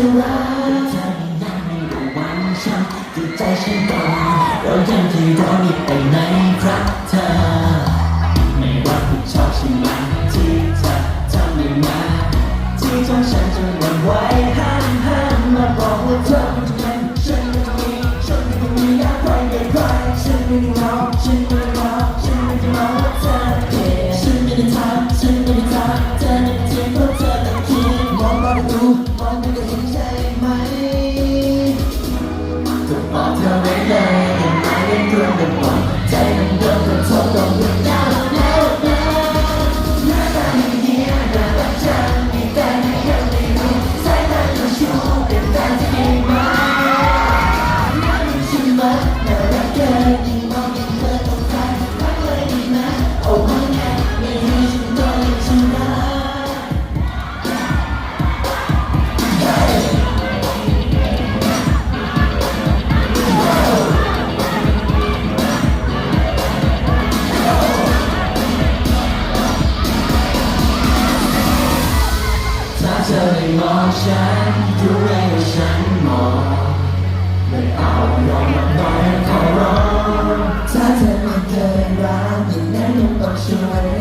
จะรักเธอยังไม่รู้วันฉันจิตใจฉันก่อนเรายังที่รอนี่ไปไหนครับเธอ ไม่ว่าผู้ชอบใช่ไหมที่เธอทำไม่มาที่ทำฉันจนหวั่นไหว เห็นใจไหมจะบอกเธอไว้เลยยังไม่ได้เรื่องเดิมหมดใจมัน มองฉันดูแลว่าฉันมองไม่เอายอมรับน้อยขอร้องถ้าเธอไม่เคยรักอย่างนั้นต้องช่วย